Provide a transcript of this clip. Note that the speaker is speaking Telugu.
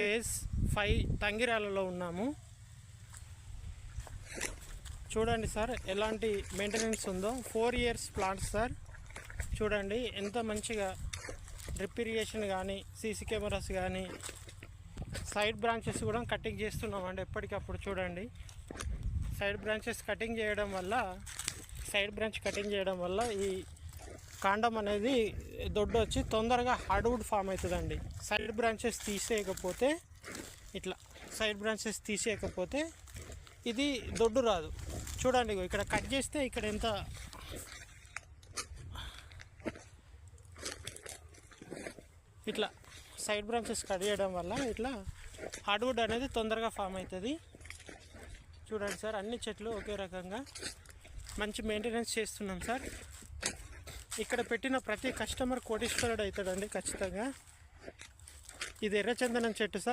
ఫేజ్ ఫైవ్ తంగిరాలలో ఉన్నాము. చూడండి సార్ ఎలాంటి మెయింటెనెన్స్ ఉందో. ఫోర్ ఇయర్స్ ప్లాంట్ సార్ చూడండి ఎంత మంచిగా డ్రిప్ ఇరిగేషన్ కానీ సీసీ కెమెరాస్ కానీ సైడ్ బ్రాంచెస్ కూడా కటింగ్ చేస్తున్నామండి ఎప్పటికప్పుడు చూడండి. సైడ్ బ్రాంచెస్ కటింగ్ చేయడం వల్ల సైడ్ బ్రాంచ్ కటింగ్ చేయడం వల్ల ఈ కాండం అనేది దొడ్డు వచ్చి తొందరగా హార్డ్వుడ్ ఫామ్ అవుతుందండి. సైడ్ బ్రాంచెస్ తీసేయకపోతే ఇట్లా సైడ్ బ్రాంచెస్ తీసేయకపోతే ఇది దొడ్డు రాదు. చూడండి ఇక్కడ కట్ చేస్తే ఇక్కడ ఎంత ఇట్లా సైడ్ బ్రాంచెస్ కట్ చేయడం వల్ల ఇట్లా హార్డ్వుడ్ అనేది తొందరగా ఫామ్ అవుతుంది. చూడండి సార్ అన్ని చెట్లు ఒకే రకంగా మంచి మెయింటెనెన్స్ చేస్తున్నాం సార్. ఇక్కడ పెట్టిన ప్రతి కస్టమర్ కోటీశ్వరుడు అవుతాడండి ఖచ్చితంగా. ఇది ఎర్రచందనం చెట్టు సార్.